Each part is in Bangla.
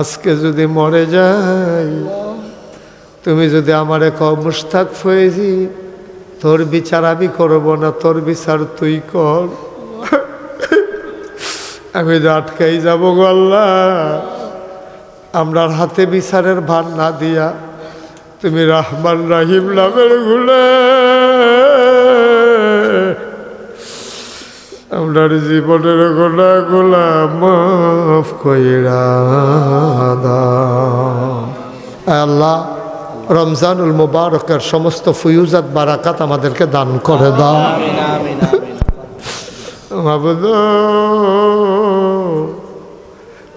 আজকে যদি মরে যাই, তুমি যদি আমারে কও, মুস্তাক ফয়েজি, তোর বিচার আমি করব না, তোর বিচার তুই কর। আমি তো আটকাই যাব গল্লা আমরার হাতে বিচারের ভার না দিয়া তুমি রহমান রাহিম নামের গুলে আমরার জীবনের গোলা গোলা মাফ কইরা। আল্লাহ রমজানুল মুবারকের সমস্ত ফুয়ুজাত বারাকাত আমাদেরকে দান করে দাও।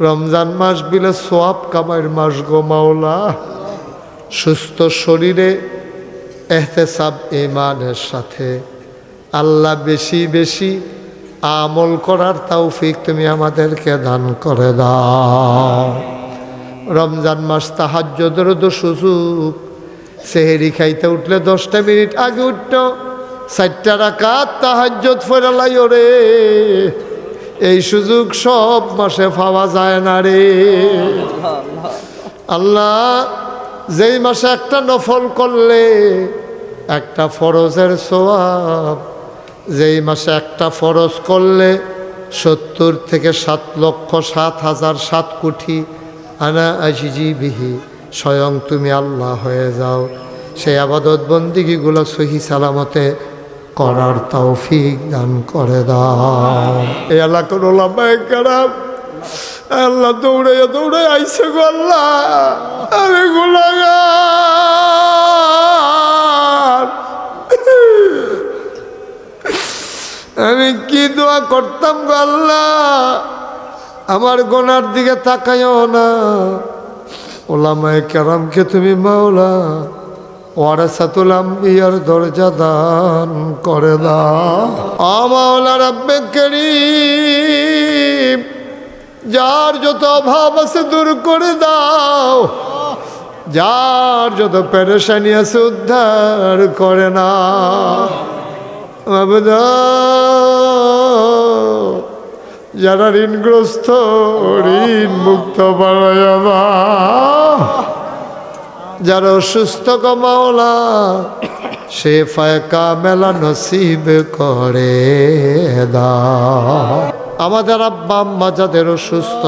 রমজান মাস বিলে সোয়াব কামাইর মাস গো মাওলা। সুস্থ শরীরে এহতেসাব ইমানের সাথে। আল্লাহ বেশি বেশি আমল করার তৌফিক তুমি আমাদেরকে দান করে দাও। রমজান মাস তাহাজ্যদেরও তো সুযোগ সেহেরি খাইতে উঠলে দশটা মিনিট আগে উঠত চারটা রাকাত তাহাজ্যত ফেরালাই রে। এই সুযোগ সব মাসে পাওয়া যায় না রে। আল্লাহ যেই মাসে একটা নফল করলে একটা ফরজের সোয়াব যেই মাসে একটা ফরজ করলে সত্তর থেকে সাত লক্ষ সাত হাজার সাত কোটি আনা আজিজি বিহি, স্বয়ং তুমি আল্লাহ হয়ে যাও। সেই আবাদত বন্দিগিগুলো সহি সালামতে করার তৌফিক দান করে দাও। এই এলাকার ওলামায় কারাম আল্লাহ দৌড়ে দৌড়ে আইসে গো আল্লাহ। গুলাগার আমি কি দোয়া করতাম গো আল্লাহ? আমার গোনার দিকে তাকাইও না। ওলামায় কেরামকে তুমি মাওলা, ওয়ারাসাতুল আম্বিয়ার দরজা দান করে দাও। আমাওলা রাব্বে করিম যার যত অভাব আছে দূর করে দাও। যার যত পেরেশানি আছে উদ্ধার করে না। যারা ঋণগ্রস্ত, ঋণ মুক্ত বাড়াইয়া যারা অসুস্থ কমাওলা সে ফায়কা মেলা নসিব করে দাও। আমাদের আব্বা আম্মা যাদের অসুস্থ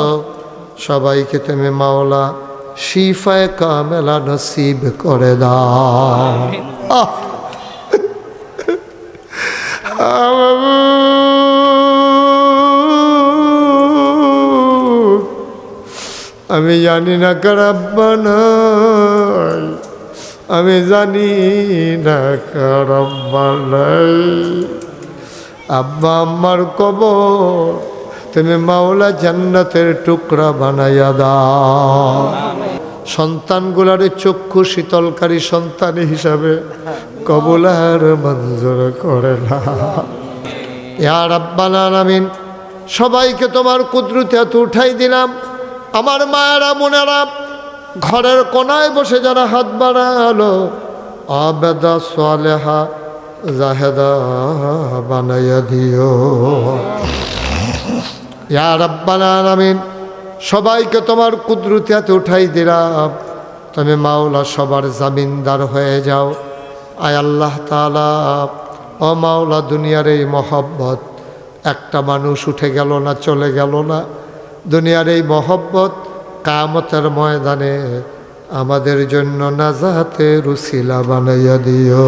সবাইকে তুমি মাওলা শিফায় কামেলা নসিব করে দাও। আমি জানি না কারাব্বা নাই, আমি জানি না কারাব্বা নাই। আব্বা আম্মার কবর, তুমি মাওলা জান্নাতের টুকরা বানাইয়া দাও। সন্তানগুলার চক্ষু শীতলকারী সন্তান হিসাবে কবলার মঞ্জুর করে না। ইয়ার আব্বাল আলামিন, সবাইকে তোমার কুদরতে এত উঠাই দিলাম। আমার মায়েরা, বোনেরা, ঘরের কোনায় বসে যারা হাত বাড়ালো, আবেদা সোয়ালেহা জাহেদা বানাইয়া দিও। সবাইকে তোমার কুদরতিয়াতে উঠাই দিলাম। তুমি মাওলা সবার জামিনদার হয়ে যাও। আয় আল্লাহ ও মাওলা দুনিয়ার এই মহব্বত, একটা মানুষ উঠে গেল না, চলে গেল না। দুনিয়ার এই মহব্বত কামতের ময়দানে আমাদের জন্য নাজাতে রুসিলা বানাইয়া দিও।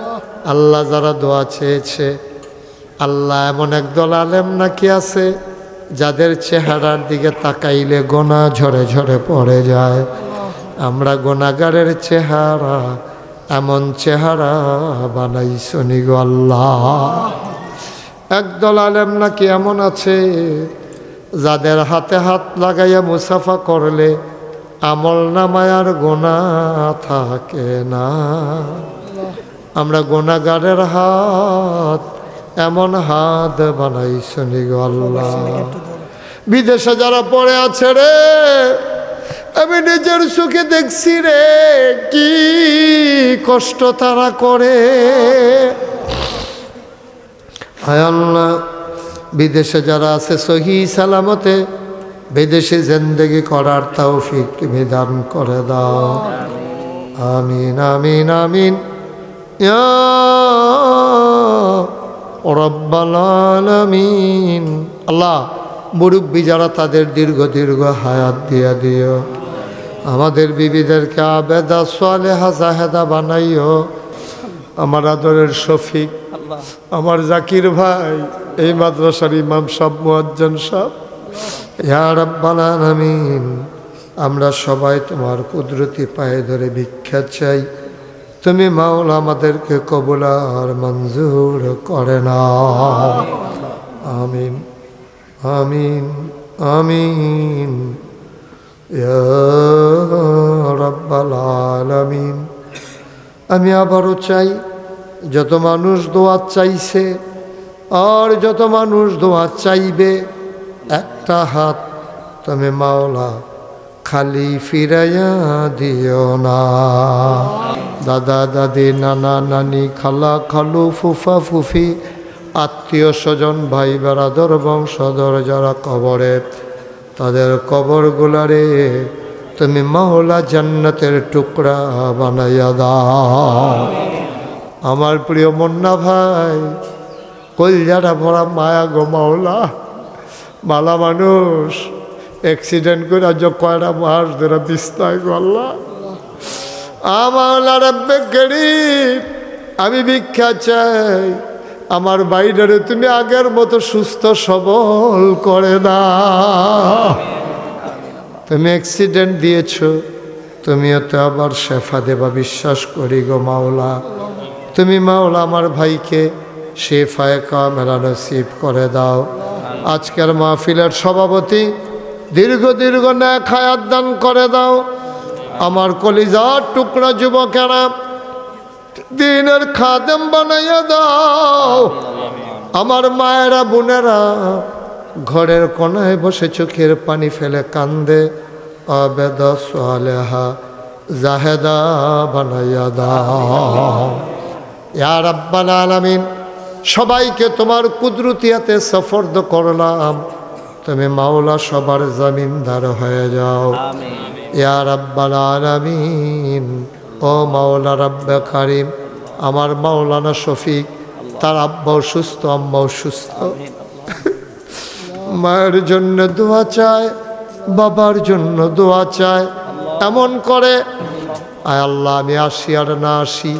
আল্লাহ যারা দোয়া চেয়েছে, আল্লাহ এমন একদল আলেম নাকি আছে, যাদের চেহারার দিকে তাকাইলে গোনা ঝরে ঝরে পড়ে যায়। আমরা গোনাগারের চেহারা, এমন চেহারা বানাইছনি গো আল্লাহ। একদল আলেম নাকি এমন আছে, যাদের হাতে হাত লাগাইয়া মুসাফা করলে আমল নামায়ার গোনা থাকে না। আমরা গোনাগারের হাত এমন হাত বানাই শুনি আল্লাহ। বিদেশে যারা পড়ে আছে রে আমি নিজের সুখে দেখছি রে কি কষ্ট তারা করে। আল্লাহ বিদেশে যারা আছে সহি সালামতে বিদেশে জেন্দেগি করার তৌফিক তুমি দান করে দাও। আমিন আমিন আমিন। রব্বাল আলামিন আল্লাহ, মুরব্বী যারা তাদের দীর্ঘ দীর্ঘ হায়াত দিয়া দিও। আমাদের বিবিদেরকে আবেদা সোয়ালেহা জাহেদা বানাইও। আমার আদরের শফিক, আমার জাকির ভাই, এই মাদ্রাসার ইমাম সব, মুয়াজ্জন সব। ইয়া রাব্বাল আমরা সবাই তোমার কুদরতি পায়ে ধরে ভিক্ষা চাই। তুমি মাওল আমাদেরকে কবুল আর মঞ্জুর করে না। আমিন আমিন আমিন। রাব্বাল আলামিন। আমি আবারও চাই, যত মানুষ দোয়া চাইছে আর যত মানুষ দোয়া চাইবে, একটা হাত তুমি মাওলা খালি ফিরাইয়া দিও না। দাদা দাদি নানা নানি, খালা খালু, ফুফা ফুফি, আত্মীয় স্বজন, ভাই বেড়াদর বংশধর যারা কবরে, তাদের কবরগুলারে তুমি মহলা জান্নাতের টুকরা বানাইয়া দাও। আমার প্রিয় মন্না ভাই কলজাটা ভরা মায়া গো মাওলা, মালা মানুষ অ্যাক্সিডেন্ট করে আজ কয়টা মাস ধরে বিস্তায় গল্লা আমার আমি ভিক্ষা চাই। আমার বাইরে তুমি আগের মতো সুস্থ সবল করে না। তুমি অ্যাক্সিডেন্ট দিয়েছ, তুমিও তো আবার শেফা দেবা, বিশ্বাস করি গো মাওলা। তুমি মাওলা আমার ভাইকে শেফায় কামেরা নসিব করে দাও। আজকের মাহফিলের সভাপতি দীর্ঘ দীর্ঘ ন্যাক হায়াত দান করে দাও। আমার কলিজার টুকরা যুবকেরা, দিনের খাদেম বানাইয়া দাও। আমার মায়েরা, বোনেরা, ঘরের কোনায় বসে চোখের পানি ফেলে কান্দে, আবেদ সালেহা জাহেদা বানাইয়া দাও। ইয়ার আব্বাল আলামিন, সবাইকে তোমার কুদরতিয়াতে সফর্দ করলাম। তুমি মাওলা সবার জমিনদার হয়ে যাও। আমিন। ইয়া রাব্বাল আলামিন। ও মাওলা রাব্বে কারিম আমার মাওলানা শফিক তার আব্বাও সুস্থ আম্মাও সুস্থ। মায়ের জন্য দোয়া চায় বাবার জন্য দোয়া চায় এমন করে আয় আল্লাহ আমি আসি আর না আসি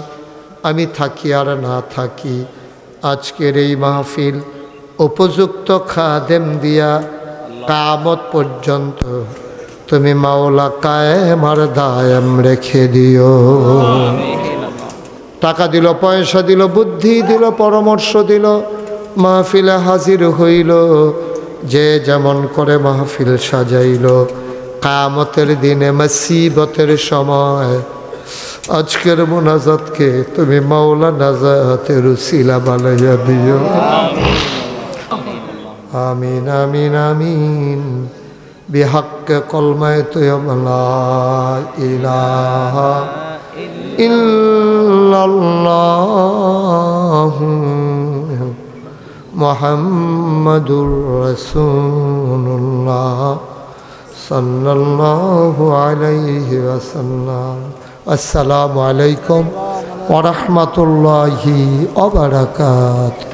আমি থাকি আর না থাকি। আজকের এই মাহফিল উপযুক্ত খাদেম দিয়া কামত পর্যন্ত তুমি মাওলা কায়েম আর দায়াম রেখে দিও। টাকা দিল পয়সা দিল বুদ্ধি দিল পরামর্শ দিল মাহফিলে হাজির হইল। যে যেমন করে মাহফিল সাজাইল। কামতের দিনে মসিবতের সময় আজকের মোনাজাতকে তুমি মাওলা নাজাতের উসিলা বানাইয়া দিও। আমিন আমিন আমিন بحق كلمة لا إله إلا الله محمد رسول الله صلى الله عليه وسلم السلام عليكم ورحمة الله وبركاته